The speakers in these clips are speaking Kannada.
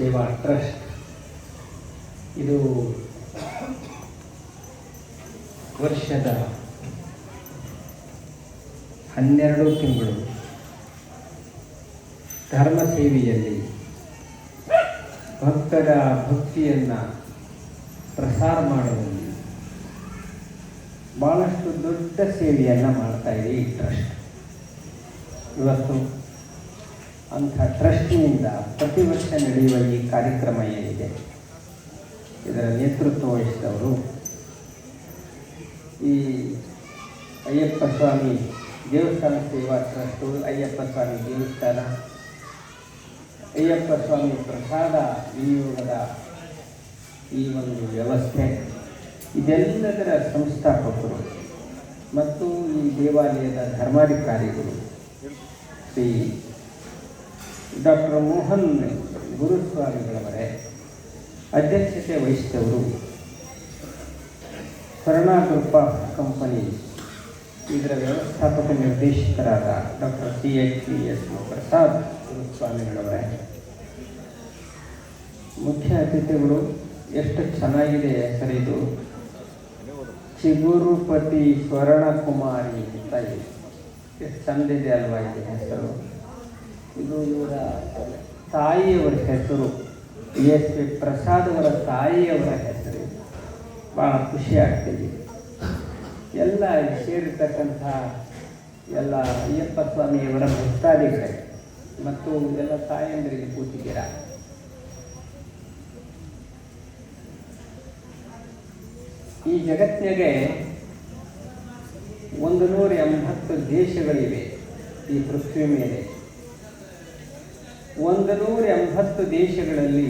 ಸೇವಾ ಟ್ರಸ್ಟ್ ಇದು ವರ್ಷದ ಹನ್ನೆರಡು ತಿಂಗಳು ಧರ್ಮ ಸೇವೆಯಲ್ಲಿ ಭಕ್ತರ ಭಕ್ತಿಯನ್ನು ಪ್ರಸಾರ ಮಾಡುವಲ್ಲಿ ಭಾಳಷ್ಟು ದೊಡ್ಡ ಸೇವೆಯನ್ನು ಮಾಡ್ತಾ ಇದೆ ಈ ಟ್ರಸ್ಟ್. ಇವತ್ತು ಅಂಥ ಟ್ರಸ್ಟಿನಿಂದ ಪ್ರತಿ ವರ್ಷ ನಡೆಯುವ ಈ ಕಾರ್ಯಕ್ರಮ ಏನಿದೆ? ಇದರ ನೇತೃತ್ವ ವಹಿಸಿದವರು ಈ ಅಯ್ಯಪ್ಪ ಸ್ವಾಮಿ ದೇವಸ್ಥಾನ ಸೇವಾ ಟ್ರಸ್ಟು, ಅಯ್ಯಪ್ಪ ಸ್ವಾಮಿ ದೇವಸ್ಥಾನ, ಅಯ್ಯಪ್ಪ ಸ್ವಾಮಿ ಪ್ರಸಾದ ವಿನಿಯೋಗದ ಈ ಒಂದು ವ್ಯವಸ್ಥೆ, ಇದೆಲ್ಲದರ ಸಂಸ್ಥಾಪಕರು ಮತ್ತು ಈ ದೇವಾಲಯದ ಧರ್ಮಾಧಿಕಾರಿಗಳು ಶ್ರೀ ಡಾಕ್ಟರ್ ಮೋಹನ್ ಗುರುಸ್ವಾಮಿಗಳವರೇ, ಅಧ್ಯಕ್ಷತೆ ವಹಿಸಿದವರು ಸ್ವರ್ಣ ಕಂಪನಿ. ಇದರ ವ್ಯವಸ್ಥಾಪಕ ನಿರ್ದೇಶಕರಾದ doctor C H P S Prasad ಗುರುಸ್ವಾಮಿಗಳವರೇ, ಮುಖ್ಯ ಅತಿಥಿಗಳು, ಎಷ್ಟು ಚೆನ್ನಾಗಿದೆ ಹೆಸರಿದು? ಚಿಗುರುಪತಿ ಸ್ವರ್ಣಕುಮಾರಿ ಅಂತ ಇದೆ. ಎಷ್ಟು ಚಂದಿದೆ ಅಲ್ವಾ ಇದೆ ಹೆಸರು? ಇದು ಇವರ ತಾಯಿಯವರ ಹೆಸರು. ಎಸ್ ಪಿ ಪ್ರಸಾದ್ ಅವರ ತಾಯಿಯವರ ಹೆಸರು. ಭಾಳ ಖುಷಿ ಆಗ್ತೀವಿ ಎಲ್ಲ ಸೇರಿರ್ತಕ್ಕಂಥ ಎಲ್ಲ ಅಯ್ಯಪ್ಪ ಸ್ವಾಮಿಯವರ ಭಕ್ತಾದಿಗಳೇ ಮತ್ತು ಎಲ್ಲ ತಾಯಂದಿರಿಗೆ ಕೂತಿದ್ದೀರಾ ಈ ಜಗತ್ತಿನಾಗೆ ಒಂದು ನೂರ ಎಂಬತ್ತು ದೇಶಗಳಿವೆ ಈ ಪೃಥ್ವಿ ಮೇಲೆ. ಒಂದು ನೂರ ಎಂಬತ್ತು ದೇಶಗಳಲ್ಲಿ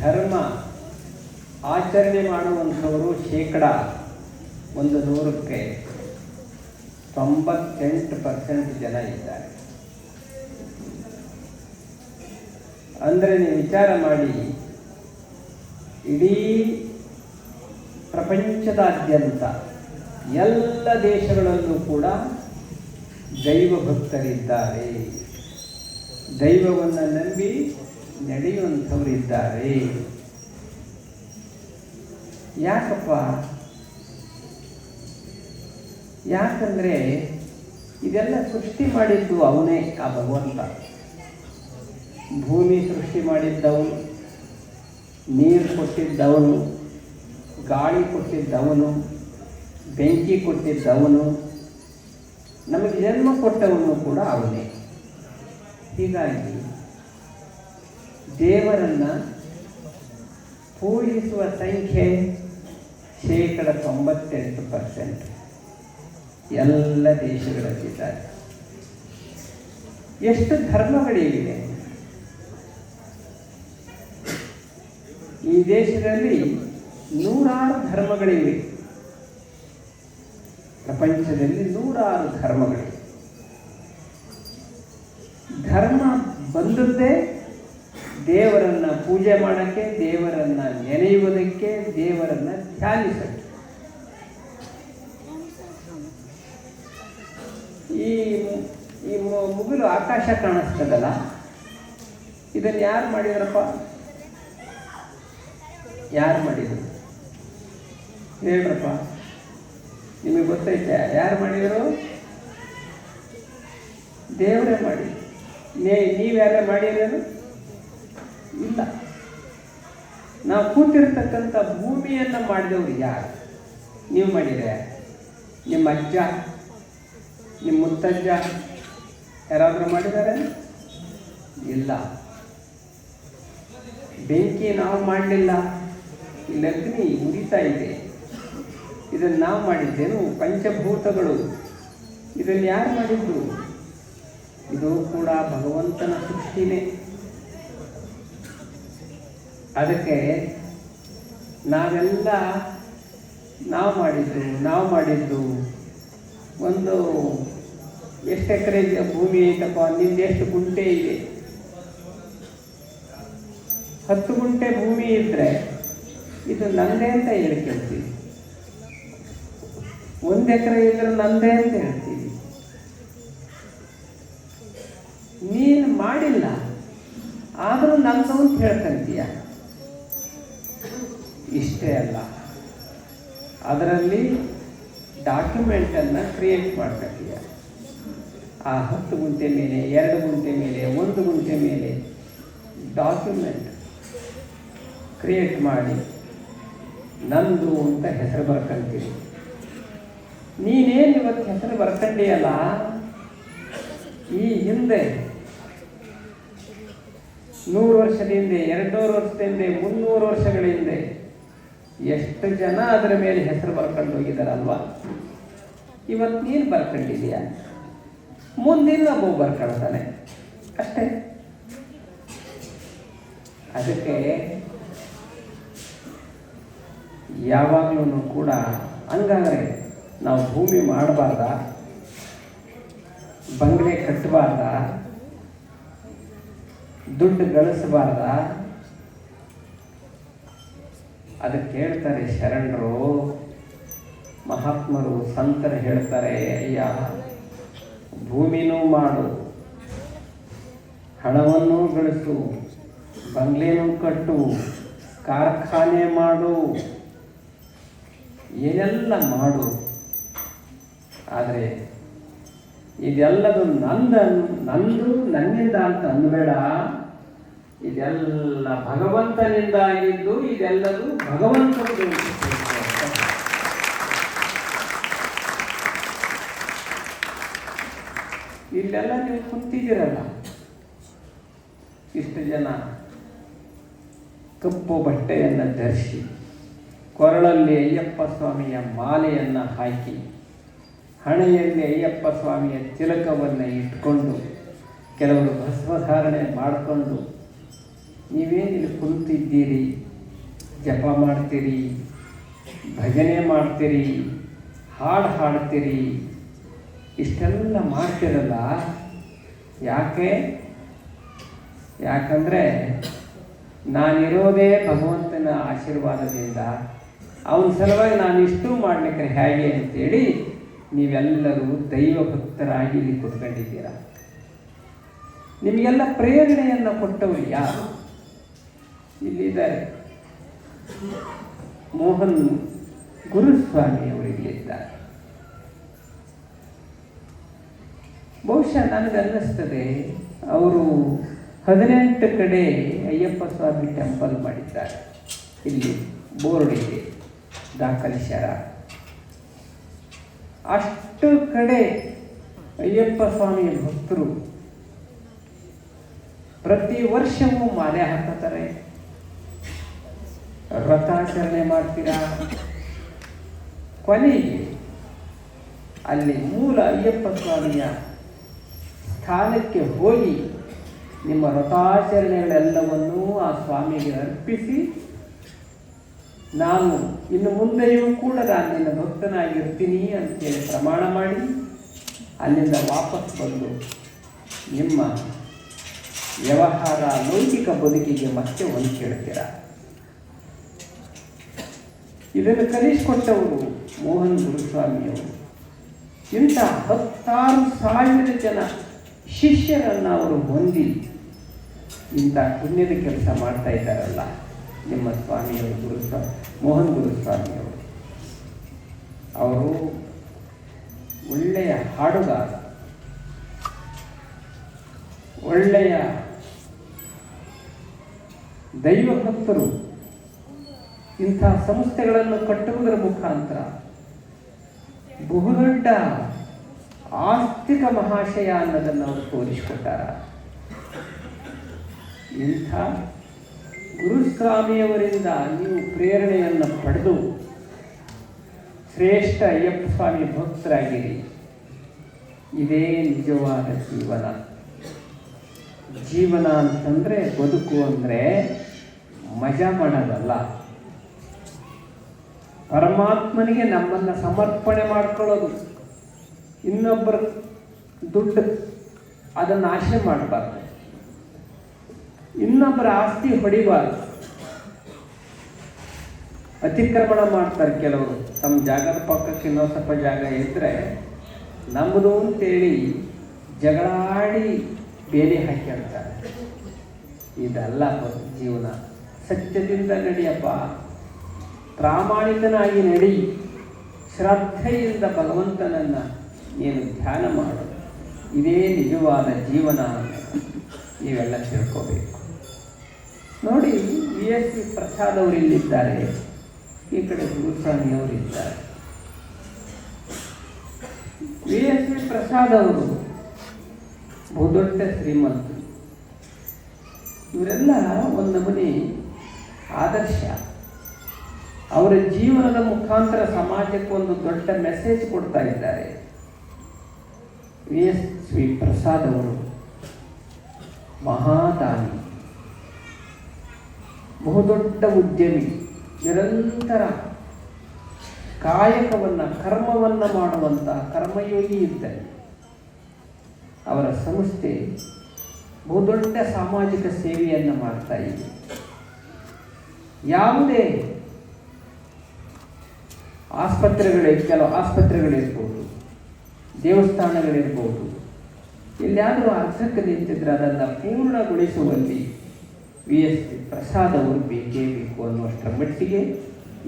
ಧರ್ಮ ಆಚರಣೆ ಮಾಡುವಂಥವರು ಶೇಕಡ ಒಂದು ನೂರಕ್ಕೆ ತೊಂಬತ್ತೆಂಟು ಪರ್ಸೆಂಟ್ ಜನ ಇದ್ದಾರೆ. ಅಂದರೆ ನೀವು ವಿಚಾರ ಮಾಡಿ, ಇಡೀ ಪ್ರಪಂಚದಾದ್ಯಂತ ಎಲ್ಲ ದೇಶಗಳಲ್ಲೂ ಕೂಡ ದೈವ ಭಕ್ತರಿದ್ದಾರೆ. ದೈವವನ್ನು ನಂಬಿ ನಡೆಯುವಂಥವರಿದ್ದಾರೆ. ಯಾಕಪ್ಪ? ಯಾಕಂದರೆ ಇದೆಲ್ಲ ಸೃಷ್ಟಿ ಮಾಡಿದ್ದು ಅವನೇ ಆ ಭಗವಂತ. ಭೂಮಿ ಸೃಷ್ಟಿ ಮಾಡಿದ್ದವನು, ನೀರು ಕೊಟ್ಟಿದ್ದವನು, ಗಾಳಿ ಕೊಟ್ಟಿದ್ದವನು, ಬೆಂಕಿ ಕೊಟ್ಟಿದ್ದವನು, ನಮಗೆ ಜನ್ಮ ಕೊಟ್ಟವನು ಕೂಡ ಅವನೇ. ಹೀಗಾಗಿ ದೇವರನ್ನು ಪೂಜಿಸುವ ಸಂಖ್ಯೆ ಶೇಕಡ ತೊಂಬತ್ತೆಂಟು ಪರ್ಸೆಂಟ್. ಎಲ್ಲ ದೇಶಗಳಲ್ಲಿದ್ದಾರೆ. ಎಷ್ಟು ಧರ್ಮಗಳಿವೆ ಈ ದೇಶದಲ್ಲಿ ನೂರಾರು ಧರ್ಮಗಳಿವೆ. ಪ್ರಪಂಚದಲ್ಲಿ ನೂರಾರು ಧರ್ಮಗಳಿವೆ. ಧರ್ಮ ಬಂದದ್ದೇ ದೇವರನ್ನು ಪೂಜೆ ಮಾಡೋಕ್ಕೆ, ದೇವರನ್ನು ನೆನೆಯುವುದಕ್ಕೆ, ದೇವರನ್ನು ಧ್ಯಾನಿಸೋಕ್ಕೆ. ಈ ಈ ಮುಗಿಲು ಆಕಾಶ ಕಾಣಿಸ್ತದಲ್ಲ? ಇದನ್ನು ಯಾರು ಮಾಡಿದ್ರಪ್ಪ? ಯಾರು ಮಾಡಿದರು? ಹೇಳ್ರಪ್ಪ. ನಿಮಗೆ ಗೊತ್ತೈತೆ, ಯಾರು ಮಾಡಿದರು? ದೇವರೇ ಮಾಡಿ ನೇ ನೀವ್ಯಾರೇ ಮಾಡಿರೇನು ಇಲ್ಲ. ನಾವು ಕೂತಿರ್ತಕ್ಕಂಥ ಭೂಮಿಯನ್ನು ಮಾಡಿದವರು ಯಾರು? ನೀವು ಮಾಡಿದ್ರೆ ನಿಮ್ಮ ಅಜ್ಜ, ನಿಮ್ಮ ಮುತ್ತಜ್ಜ ಯಾರಾದರೂ ಮಾಡಿದ್ದಾರೆ ಇಲ್ಲ. ಬೆಂಕಿ ನಾವು ಮಾಡಲಿಲ್ಲ. ಇಲ್ಲಿ ಅಗ್ನಿ ಉರಿತಾ ಇದೆ. ಇದನ್ನು ನಾವು ಮಾಡಿದ್ದೇನು? ಪಂಚಭೂತಗಳು. ಇದನ್ನು ಯಾರು ಮಾಡಿದ್ದು? ಇದು ಕೂಡ ಭಗವಂತನ ಸೃಷ್ಟಿನೇ. ಅದಕ್ಕೆ ನಾವೆಲ್ಲ ನಾವು ಮಾಡಿದ್ದು ನಾವು ಮಾಡಿದ್ದು ಒಂದು ಎಷ್ಟು ಎಕರೆ ಭೂಮಿ ಐತಪ್ಪ? ನಿಂದು ಎಷ್ಟು ಗುಂಟೆ ಇದೆ? ಹತ್ತು ಗುಂಟೆ ಭೂಮಿ ಇದ್ದರೆ ಇದು ನಂದೇ ಅಂತ ಹೇಳ್ಕೊಳ್ತೀವಿ ಒಂದು ಎಕರೆ ಇದ್ರೆ ನಂದೇ ಅಂತ ಹೇಳ್ತೀವಿ ನೀನು ಮಾಡಿಲ್ಲ, ಆದರೂ ನನ್ನ ಅಂತ ಹೇಳ್ಕಂತೀಯ? ಇಷ್ಟೇ ಅಲ್ಲ. ಅದರಲ್ಲಿ ಡಾಕ್ಯುಮೆಂಟನ್ನು ಕ್ರಿಯೇಟ್ ಮಾಡ್ಕೊತೀಯ. ಆ ಹತ್ತು ಗುಂಟೆ ಮೇಲೆ, ಎರಡು ಗುಂಟೆ ಮೇಲೆ, ಒಂದು ಗುಂಟೆ ಮೇಲೆ ಡಾಕ್ಯುಮೆಂಟ್ ಕ್ರಿಯೇಟ್ ಮಾಡಿ ನಂದು ಅಂತ ಹೆಸರು ಬರ್ಕಂತೀರಿ ನೀನೇನು ಇವತ್ತು ಹೆಸರು ಬರ್ಕೊಂಡಿಯಲ್ಲ? ಈ ಹಿಂದೆ ನೂರು ವರ್ಷದ ಹಿಂದೆ ಎರಡ್ನೂರು ವರ್ಷದ ಹಿಂದೆ ಮುನ್ನೂರು ವರ್ಷಗಳ ಹಿಂದೆ ಎಷ್ಟು ಜನ ಅದರ ಮೇಲೆ ಹೆಸರು ಬರ್ಕೊಂಡು ಹೋಗಿದಾರಲ್ವಾ? ಇವತ್ತು ನೀನು ಬರ್ಕೊಂಡಿದೀಯ ಮುಂದಿನ ಒಬ್ಬ ಬರ್ಕೊಳ್ತಾನೆ. ಅಷ್ಟೇ. ಅದಕ್ಕೆ ಯಾವಾಗಲೂ ಕೂಡ ಹಂಗಾದ್ರೆ ನಾವು ಭೂಮಿ ಮಾಡಬಾರ್ದ? ಬಂಗಲೆ ಕಟ್ಟಬಾರ್ದ? ದುಡ್ಡು ಗಳಿಸಬಾರ್ದ? ಅದಕ್ಕೆ ಹೇಳ್ತಾರೆ ಶರಣರು. ಮಹಾತ್ಮರು, ಸಂತರು ಹೇಳ್ತಾರೆ, ಅಯ್ಯ, ಭೂಮಿನೂ ಮಾಡು, ಹಣವನ್ನು ಗಳಿಸು, ಬಂಗ್ಲೆನೂ ಕಟ್ಟು, ಕಾರ್ಖಾನೆ ಮಾಡು, ಏನೆಲ್ಲ ಮಾಡು? ಆದರೆ ಇದೆಲ್ಲದು ನಂದ, ನಂದು ನನ್ನಿಂದ ಅಂತ ಅನ್ಬೇಡ. ಇದೆಲ್ಲ ಭಗವಂತನಿಂದ ಆಗಿದ್ದು ಇದೆಲ್ಲದೂ ಭಗವಂತನದು ಅಂತ ಇಲ್ಲೆಲ್ಲ ನೀವು ಕುಂತಿದ್ದೀರಲ್ಲ. ಇಷ್ಟು ಜನ ಕಪ್ಪು ಬಟ್ಟೆಯನ್ನು ಧರಿಸಿ, ಕೊರಳಲ್ಲಿ ಅಯ್ಯಪ್ಪ ಸ್ವಾಮಿಯ ಮಾಲೆಯನ್ನು ಹಾಕಿ, ಹಣೆಯಲ್ಲಿ ಅಯ್ಯಪ್ಪ ಸ್ವಾಮಿಯ ತಿಲಕವನ್ನು ಇಟ್ಕೊಂಡು, ಕೆಲವರು ಭಸ್ಮಧಾರಣೆ ಮಾಡಿಕೊಂಡು ನೀವೇನಿಲ್ಲಿ ಕುಂತಿದ್ದೀರಿ? ಜಪ ಮಾಡ್ತೀರಿ? ಭಜನೆ ಮಾಡ್ತೀರಿ? ಹಾಡು ಹಾಡ್ತೀರಿ? ಇಷ್ಟೆಲ್ಲ ಮಾಡ್ತಿರಲ್ಲ? ಯಾಕೆ? ಯಾಕಂದರೆ ನಾನಿರೋದೇ ಭಗವಂತನ ಆಶೀರ್ವಾದದಿಂದ. ಅವನ ಸಲುವಾಗಿ ನಾನು ಇಷ್ಟು ಮಾಡಲಿಕ್ಕೆ ಹೇಗೆ ಅಂತೇಳಿ ನೀವೆಲ್ಲರೂ ದೈವ ಭಕ್ತರಾಗಿ ಇಲ್ಲಿ ಕುತ್ಕೊಂಡಿದ್ದೀರ. ನಿಮಗೆಲ್ಲ ಪ್ರೇರಣೆಯನ್ನು ಕೊಟ್ಟವರು ಯಾರು? ಇಲ್ಲಿದ್ದಾರೆ ಮೋಹನ್ ಗುರುಸ್ವಾಮಿ ಅವರು ಇಲ್ಲಿದ್ದಾರೆ ಬಹುಶಃ ನನಗನ್ನಿಸ್ತದೆ, ಅವರು ಹದಿನೆಂಟು ಕಡೆ ಅಯ್ಯಪ್ಪ ಸ್ವಾಮಿ ಟೆಂಪಲ್ ಮಾಡಿದ್ದಾರೆ. ಇಲ್ಲಿ ಬೋರ್ಡ್ ಇದೆ ದಾಖಲಿಸ್ಯಾರ. ಅಷ್ಟು ಕಡೆ ಅಯ್ಯಪ್ಪ ಸ್ವಾಮಿ ಭಕ್ತರು ಪ್ರತಿ ವರ್ಷವೂ ಮಾಲೆ ಹಾಕುತ್ತಾರೆ. ವ್ರತಾಚರಣೆ ಮಾಡ್ತೀರಾ? ಕೊನೆಗೆ ಅಲ್ಲಿ ಮೂಲ ಅಯ್ಯಪ್ಪ ಸ್ವಾಮಿಯ ಸ್ಥಾನಕ್ಕೆ ಹೋಗಿ ನಿಮ್ಮ ವ್ರತಾಚರಣೆಗಳೆಲ್ಲವನ್ನೂ ಆ ಸ್ವಾಮಿಗೆ ಅರ್ಪಿಸಿ, ನಾನು ಇನ್ನು ಮುಂದೆಯೂ ಕೂಡ ನಾನು ನಿನ್ನ ಭಕ್ತನಾಗಿರ್ತೀನಿ ಅಂತೇಳಿ ಪ್ರಮಾಣ ಮಾಡಿ ಅಲ್ಲಿಂದ ವಾಪಸ್ ಬಂದು ನಿಮ್ಮ ವ್ಯವಹಾರ ಲೌಕಿಕ ಬದುಕಿಗೆ ಮತ್ತೆ ಒಂದು ಕೇಳ್ತೀರ? ಇದನ್ನು ಕಲಿಸಿಕೊಟ್ಟವರು ಮೋಹನ್ ಗುರುಸ್ವಾಮಿಯವರು. ಇಂಥ ಹತ್ತಾರು ಸಾವಿರ ಜನ ಶಿಷ್ಯರನ್ನು ಅವರು ಹೊಂದಿ ಇಂಥ ಪುಣ್ಯದ ಕೆಲಸ ಮಾಡ್ತಾ ಇದ್ದಾರಲ್ಲ ನಿಮ್ಮ ಸ್ವಾಮಿಯವರು ಗುರುಸ್ವಾಮಿ ಮೋಹನ್ ಗುರುಸ್ವಾಮಿಯವರು. ಅವರು ಒಳ್ಳೆಯ ಹಾಡುಗಾರ ಒಳ್ಳೆಯ ದೈವ ಭಕ್ತರು. ಇಂಥ ಸಂಸ್ಥೆಗಳನ್ನು ಕಟ್ಟುವುದರ ಮುಖಾಂತರ ಬಹುದೊಡ್ಡ ಆಸ್ತಿಕ ಮಹಾಶಯ ಅನ್ನೋದನ್ನು ಅವರು ತೋರಿಸಿಕೊಟ್ಟಾರ. ಇಂಥ ಗುರುಸ್ವಾಮಿಯವರಿಂದ ನೀವು ಪ್ರೇರಣೆಯನ್ನು ಪಡೆದು ಶ್ರೇಷ್ಠ ಅಯ್ಯಪ್ಪ ಸ್ವಾಮಿ ಭಕ್ತರಾಗಿರಿ. ಇದೇ ನಿಜವಾದ ಜೀವನ. ಜೀವನ ಅಂತಂದರೆ ಬದುಕು ಅಂದರೆ ಮಜಾ ಮಾಡೋದಲ್ಲ. ಪರಮಾತ್ಮನಿಗೆ ನಮ್ಮನ್ನು ಸಮರ್ಪಣೆ ಮಾಡ್ಕೊಳ್ಳೋದು. ಇನ್ನೊಬ್ಬರ ದುಡ್ಡು ಅದನ್ನು ಆಶೆ ಮಾಡಬಾರ್ದು. ಇನ್ನೊಬ್ಬರ ಆಸ್ತಿ ಹೊಡಿಬಾರ್ದು. ಅತಿಕ್ರಮಣ ಮಾಡ್ತಾರೆ ಕೆಲವರು. ತಮ್ಮ ಜಾಗದ ಪಕ್ಕಕ್ಕೆ ಇನ್ನೊಂದು ಸ್ವಲ್ಪ ಜಾಗ ಇದ್ದರೆ ನಮ್ಮದು ಅಂತೇಳಿ ಜಗಳಾಡಿ ಬೇರೆ ಹಾಕಿರ್ತಾರೆ ಇದಲ್ಲ ಜೀವನ. ಸತ್ಯದಿಂದ ನಡಿಯಪ್ಪ. ಪ್ರಾಮಾಣಿಕನಾಗಿ ನಡಿ ಶ್ರದ್ಧೆಯಿಂದ ಭಗವಂತನನ್ನು ನೀನು ಧ್ಯಾನ ಮಾಡು. ಇದೇ ನಿಜವಾದ ಜೀವನ ನೀವೆಲ್ಲ ತಿಳ್ಕೋಬೇಕು. ನೋಡಿ, ವಿ ಎಸ್ ಪಿ ಪ್ರಸಾದ್ ಅವರು ಇಲ್ಲಿದ್ದಾರೆ ಈ ಕಡೆ ಗುರುಸ್ವಾಮಿಯವರಿದ್ದಾರೆ ವಿ ಎಸ್ ವಿ ಪ್ರಸಾದ್ ಅವರು ಬಹುದೊಡ್ಡ ಶ್ರೀಮಂತರು. ಇವರೆಲ್ಲ ಒಂದು ಮನೆ ಆದರ್ಶ. ಅವರ ಜೀವನದ ಮುಖಾಂತರ ಸಮಾಜಕ್ಕೆ ಒಂದು ದೊಡ್ಡ ಮೆಸೇಜ್ ಕೊಡ್ತಾ ಇದ್ದಾರೆ. ವಿ ಎಸ್ ವಿ ಪ್ರಸಾದ್ ಅವರು. ಮಹಾದಾನಿ. ಬಹುದೊಡ್ಡ ಉದ್ಯಮಿ, ನಿರಂತರ ಕಾಯಕವನ್ನು, ಕರ್ಮವನ್ನು ಮಾಡುವಂತಹ ಕರ್ಮಯೋಗಿ ಇದ್ದಾರೆ ಅವರ ಸಂಸ್ಥೆ ಬಹುದೊಡ್ಡ ಸಾಮಾಜಿಕ ಸೇವೆಯನ್ನು ಮಾಡ್ತಾ ಇದೆ. ಯಾವುದೇ ಆಸ್ಪತ್ರೆಗಳೇ ಕೆಲವು ಆಸ್ಪತ್ರೆಗಳಿರ್ಬೋದು, ದೇವಸ್ಥಾನಗಳಿರ್ಬೋದು. ಎಲ್ಲಿಯಾದರೂ ಅರ್ಧಕ್ಕೆ ನಿಂತಿದ್ರೆ ಅದನ್ನು ಪೂರ್ಣಗೊಳಿಸುವಲ್ಲಿ ವಿ ಎಸ್ ಪ್ರಸಾದ್ ಅವರು ಬೇಕೇ ಬೇಕು ಅನ್ನುವಷ್ಟರ ಮಟ್ಟಿಗೆ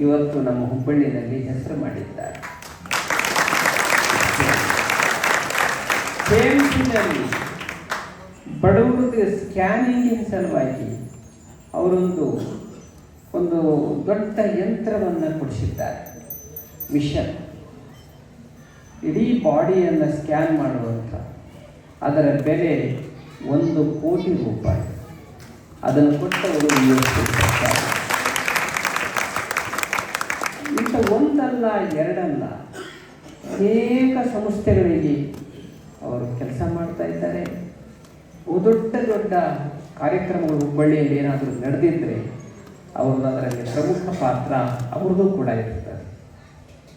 ಇವತ್ತು ನಮ್ಮ ಹುಬ್ಬಳ್ಳಿನಲ್ಲಿ ಹೆಸರು ಮಾಡಿದ್ದಾರೆ. ಕೇಮ್ಸಿನಲ್ಲಿ ಬಡವರಿಗೆ ಸ್ಕ್ಯಾನಿಂಗಿನ ಸಲುವಾಗಿ ಅವರೊಂದು, ಒಂದು ದೊಡ್ಡ ಯಂತ್ರವನ್ನು ಕೊಡಿಸಿದ್ದಾರೆ. ಮಿಷನ್. ಇಡೀ ಬಾಡಿಯನ್ನು ಸ್ಕ್ಯಾನ್ ಮಾಡುವಂಥ ಅದರ ಬೆಲೆ ಒಂದು ಕೋಟಿ ರೂಪಾಯಿ. ಅದನ್ನು ಕೊಟ್ಟವರು ಇಂಥ ಒಂದಲ್ಲ, ಎರಡಲ್ಲ ಅನೇಕ ಸಂಸ್ಥೆಗಳಿಗೆ ಅವರು ಕೆಲಸ ಮಾಡ್ತಾ ಇದ್ದಾರೆ. ದೊಡ್ಡ ದೊಡ್ಡ ಕಾರ್ಯಕ್ರಮಗಳು ಹುಬ್ಬಳ್ಳಿಯಲ್ಲಿ ಏನಾದರೂ ನಡೆದಿದ್ದರೆ ಅವರು ಅದರಲ್ಲಿ ಪ್ರಮುಖ ಪಾತ್ರ ಅವ್ರದ್ದು ಕೂಡ ಇರ್ತದೆ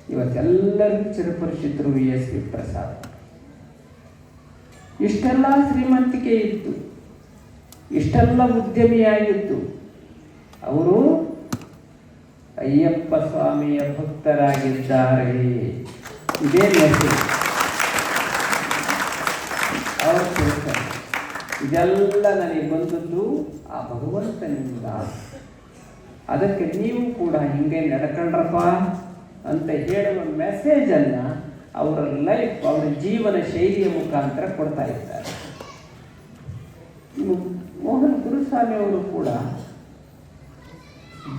ಇವತ್ತೆಲ್ಲರಿಗೂ ಚಿರಪರಿಚಿತರು ವಿ ಎಸ್ ವಿ ಪ್ರಸಾದ್. ಇಷ್ಟೆಲ್ಲ ಶ್ರೀಮಂತಿಕೆ ಇತ್ತು. ಇಷ್ಟೆಲ್ಲ ಉದ್ಯಮಿಯಾಗಿತ್ತು. ಅವರು ಅಯ್ಯಪ್ಪ ಸ್ವಾಮಿಯ ಭಕ್ತರಾಗಿದ್ದಾರೆ. ಇದೇ ಮೆಸೇಜ್. ಇದೆಲ್ಲ ನನಗೆ ಬಂದದ್ದು ಆ ಭಗವಂತನಿಂದ. ಅದಕ್ಕೆ ನೀವು ಕೂಡ ಹಿಂಗೆ ನಡ್ಕೊಂಡ್ರಪ್ಪ. ಅಂತ ಹೇಳುವ ಮೆಸೇಜನ್ನು ಅವರ ಲೈಫ್ ಅವರ ಜೀವನ ಶೈಲಿಯ ಮುಖಾಂತರ ಕೊಡ್ತಾ ಇದ್ದಾರೆ. ಮೋಹನ್ ಗುರುಸ್ವಾಮಿ ಅವರು ಕೂಡ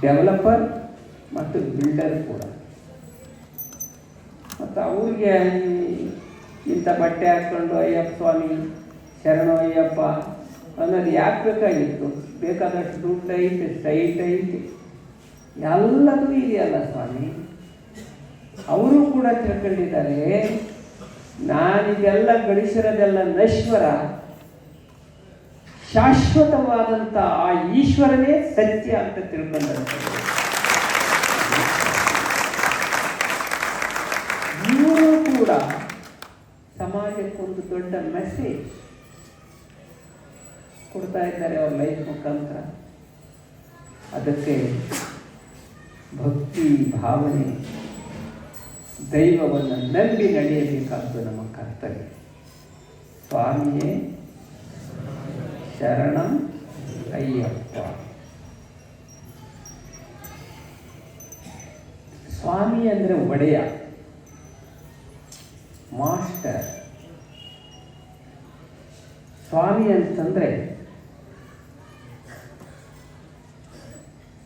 ಡೆವಲಪರ್ ಮತ್ತು ಬಿಲ್ಡರ್ ಕೂಡ. ಮತ್ತು ಅವ್ರಿಗೆ ಇಂಥ ಬಟ್ಟೆ ಹಾಕ್ಕೊಂಡು ಅಯ್ಯಪ್ಪ ಸ್ವಾಮಿ ಶರಣ ಅಯ್ಯಪ್ಪ ಅನ್ನೋದು ಯಾಕೆ ಬೇಕಾಗಿತ್ತು? ಬೇಕಾದಷ್ಟು ದುಡ್ಡು ಐತೆ, ಸೈಟ್ ಐತೆ. ಎಲ್ಲದೂ ಇದೆಯಲ್ಲ ಸ್ವಾಮಿ? ಅವರು ಕೂಡ ತಿಳ್ಕೊಂಡಿದ್ದಾರೆ. ನಾನಿದೆಲ್ಲ ಗಳಿಸಿರೋದೆಲ್ಲ ನಶ್ವರ. ಶಾಶ್ವತವಾದಂಥ ಆ ಈಶ್ವರನೇ ಸತ್ಯ ಅಂತ ತಿಳ್ಕೊಂಡಂಥದ್ದು ಇವರು ಕೂಡ ಸಮಾಜಕ್ಕೊಂದು ದೊಡ್ಡ ಮೆಸೇಜ್ ಕೊಡ್ತಾ ಇದ್ದಾರೆ ಅವ್ರ ಲೈಫ್ ಮುಖಾಂತರ. ಅದಕ್ಕೆ ಭಕ್ತಿ ಭಾವನೆ. ದೈವವನ್ನು ನಂಬಿ ನಡೆಯಬೇಕಾದ್ದು ನಮ್ಮ ಕರ್ತವ್ಯ. ಸ್ವಾಮಿಯೇ, ಶರಣ ಅಯ್ಯಪ್ಪ. ಸ್ವಾಮಿ ಅಂದರೆ ಒಡೆಯ, ಮಾಸ್ಟರ್. ಸ್ವಾಮಿ ಅಂತಂದರೆ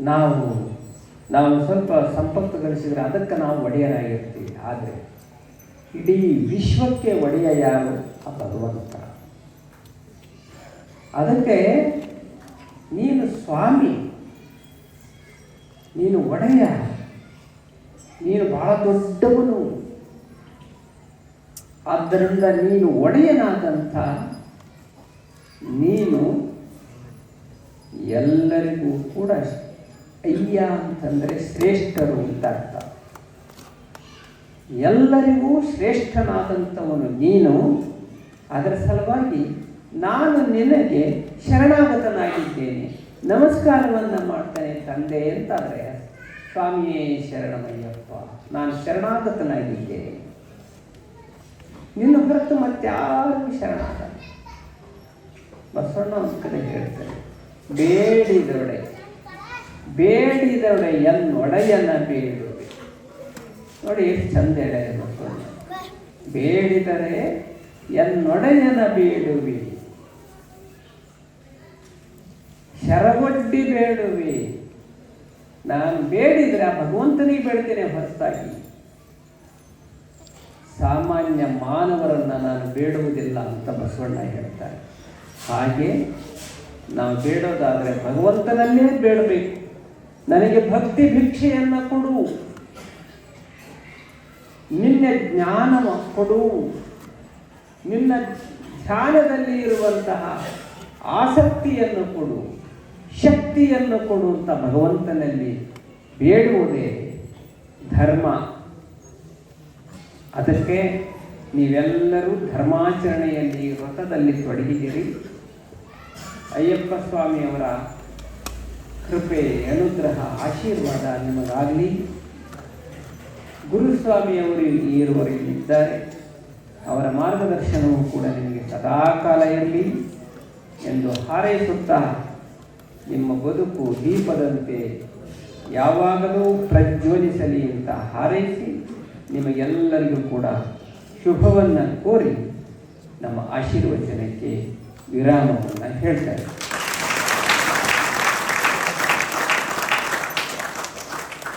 ನಾವು. ನಾವು ಸ್ವಲ್ಪ ಸಂಪತ್ತು ಗಳಿಸಿದರೆ ಅದಕ್ಕೆ ನಾವು ಒಡೆಯರಾಗಿರ್ತೀವಿ. ಆದರೆ ಇಡೀ ವಿಶ್ವಕ್ಕೆ ಒಡೆಯ ಯಾರು? ಆ ಭಗವಂತ. ಅದಕ್ಕೆ ನೀನು ಸ್ವಾಮಿ, ನೀನು ಒಡೆಯ. ನೀನು ಬಹಳ ದೊಡ್ಡವನು. ಆದ್ದರಿಂದ ನೀನು ಒಡೆಯನಾದಂಥ ನೀನು ಎಲ್ಲರಿಗೂ ಕೂಡ ಅಯ್ಯ ಅಂತಂದರೆ ಶ್ರೇಷ್ಠರು ಅಂತ ಅರ್ಥ. ಎಲ್ಲರಿಗೂ ಶ್ರೇಷ್ಠನಾದಂಥವನು ನೀನು, ಅದರ ಸಲುವಾಗಿ ನಾನು ನಿನಗೆ ಶರಣಾಗತನಾಗಿದ್ದೇನೆ. ನಮಸ್ಕಾರವನ್ನು ಮಾಡ್ತೇನೆ ತಂದೆ ಅಂತಾದರೆ, ಸ್ವಾಮಿಯೇ ಶರಣಮಯ್ಯಪ್ಪ, ನಾನು ಶರಣಾಗತನಾಗಿದ್ದೇನೆ. ನಿನ್ನ ಹೊರತು ಮತ್ತಾರಿಗೂ ಶರಣಾಗ ಬಸವಣ್ಣ ಒಂದು ಕಡೆ ಹೇಳ್ತಾರೆ ಬೇಡಿದೊಡೆ ಬೇಡಿದೊಡೆ ಎನ್ನೊಡೆಯನ ಬೇಡುವೆ ನೋಡಿ ಎಷ್ಟು ಚಂದ ಮಕ್ಕಳು ಬೇಡಿದರೆ ಎನ್ನೊಡೆಯನ ಬೇಡುವಿ. ಶರಗೊಡ್ಡಿ ಬೇಡುವಿ. ನಾನು ಬೇಡಿದರೆ ಆ ಭಗವಂತನಿಗೆ ಬೇಡ್ತೇನೆ ಹೊರತಾಗಿ. ಸಾಮಾನ್ಯ ಮಾನವರನ್ನ ನಾನು ಬೇಡುವುದಿಲ್ಲ ಅಂತ ಬಸವಣ್ಣ ಹೇಳ್ತಾರೆ. ಹಾಗೆ ನಾವು ಬೇಡೋದಾದರೆ ಭಗವಂತನಲ್ಲೇ ಬೇಡಬೇಕು. ನನಗೆ ಭಕ್ತಿ ಭಿಕ್ಷೆಯನ್ನು ಕೊಡು. ನಿನ್ನ ಜ್ಞಾನ ಕೊಡು. ನಿನ್ನ ಧ್ಯಾನದಲ್ಲಿ ಇರುವಂತಹ ಆಸಕ್ತಿಯನ್ನು ಕೊಡು. ಶಕ್ತಿಯನ್ನು ಕೊಡು ಅಂತ ಭಗವಂತನಲ್ಲಿ ಬೇಡುವುದೇ ಧರ್ಮ. ಅದಕ್ಕೆ ನೀವೆಲ್ಲರೂ ಧರ್ಮಾಚರಣೆಯಲ್ಲಿ ವ್ರತದಲ್ಲಿ ತೊಡಗಿದಿರಿ ಅಯ್ಯಪ್ಪ ಸ್ವಾಮಿಯವರ ಕೃಪೆ, ಅನುಗ್ರಹ, ಆಶೀರ್ವಾದ ನಿಮಗಾಗಲಿ. ಗುರುಸ್ವಾಮಿಯವರು ಈರುವರೆಗೆ ಇದ್ದಾರೆ ಅವರ ಮಾರ್ಗದರ್ಶನವೂ ಕೂಡ ನಿಮಗೆ ಸದಾಕಾಲ ಇರಲಿ ಎಂದು ಹಾರೈಸುತ್ತಾ ನಿಮ್ಮ ಬದುಕು ದೀಪದಂತೆ ಯಾವಾಗಲೂ ಪ್ರಜ್ವಲಿಸಲಿ ಅಂತ ಹಾರೈಸಿ ನಿಮಗೆಲ್ಲರಿಗೂ ಕೂಡ ಶುಭವನ್ನು ಕೋರಿ ನಮ್ಮ ಆಶೀರ್ವಚನಕ್ಕೆ ವಿರಾಮವನ್ನು ಹೇಳ್ತಾರೆ.